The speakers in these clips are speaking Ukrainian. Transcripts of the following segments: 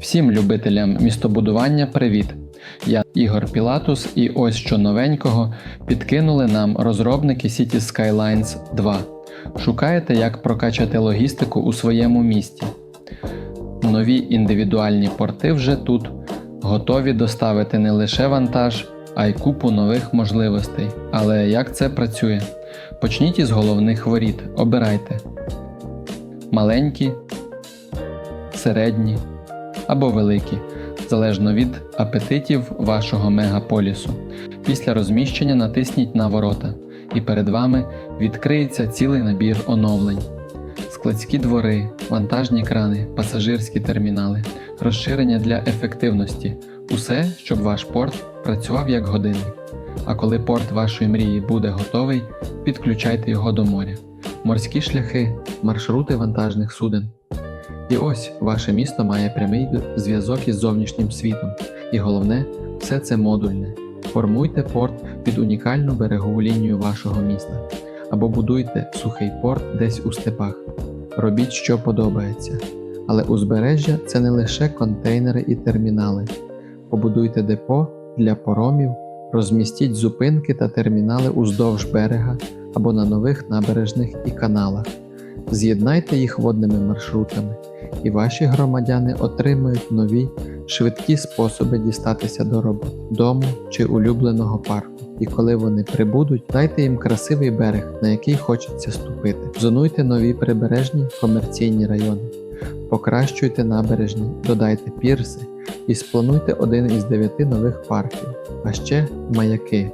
Всім любителям містобудування привіт! Я Ігор Пілатус, і ось що новенького підкинули нам розробники City Skylines 2. Шукаєте, як прокачати логістику у своєму місті. Нові індивідуальні порти вже тут, готові доставити не лише вантаж, а й купу нових можливостей. Але як це працює? Почніть із головних воріт, обирайте маленькі, середні або великі, залежно від апетитів вашого мегаполісу. Після розміщення натисніть на ворота, і перед вами відкриється цілий набір оновлень. Складські двори, вантажні крани, пасажирські термінали, розширення для ефективності усе, щоб ваш порт працював як годинник. А коли порт вашої мрії буде готовий, підключайте його до моря. Морські шляхи, маршрути вантажних суден. І ось ваше місто має прямий зв'язок із зовнішнім світом. І головне, все це модульне. Формуйте порт під унікальну берегову лінію вашого міста або будуйте сухий порт десь у степах. Робіть, що подобається. Але узбережжя це не лише контейнери і термінали. Побудуйте депо для поромів, розмістіть зупинки та термінали уздовж берега або на нових набережних і каналах. З'єднайте їх водними маршрутами, і ваші громадяни отримають нові швидкі способи дістатися до роботи, дому чи улюбленого парку. І коли вони прибудуть, дайте їм красивий берег, на який хочеться ступити. Зонуйте нові прибережні комерційні райони, покращуйте набережні, додайте пірси і сплануйте один із дев'яти нових парків, а ще маяки.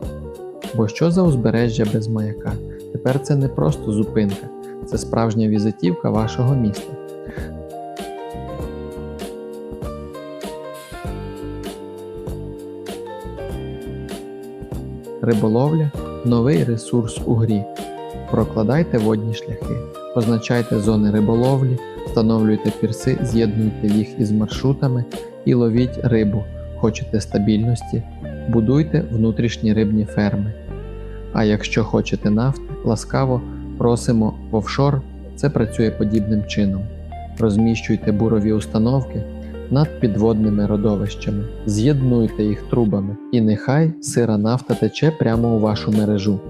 Бо що за узбережжя без маяка? Тепер це не просто зупинка, це справжня візитівка вашого міста. Риболовля новий ресурс у грі. Прокладайте водні шляхи, позначайте зони риболовлі, встановлюйте пірси, з'єднуйте їх із маршрутами і ловіть рибу. Хочете стабільності, будуйте внутрішні рибні ферми. А якщо хочете нафти, ласкаво просимо в офшор, це працює подібним чином. Розміщуйте бурові установки над підводними родовищами, з'єднуйте їх трубами, і нехай сира нафта тече прямо у вашу мережу.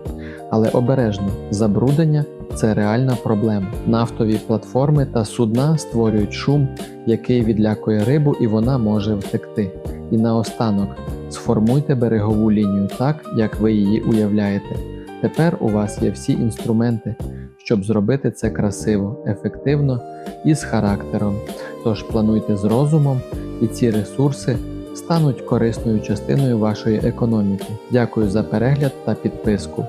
Але обережно, забруднення це реальна проблема. Нафтові платформи та судна створюють шум, який відлякує рибу, і вона може втекти. І наостанок сформуйте берегову лінію так, як ви її уявляєте. Тепер у вас є всі інструменти, щоб зробити це красиво, ефективно і з характером. Тож плануйте з розумом, і ці ресурси стануть корисною частиною вашої економіки. Дякую за перегляд та підписку.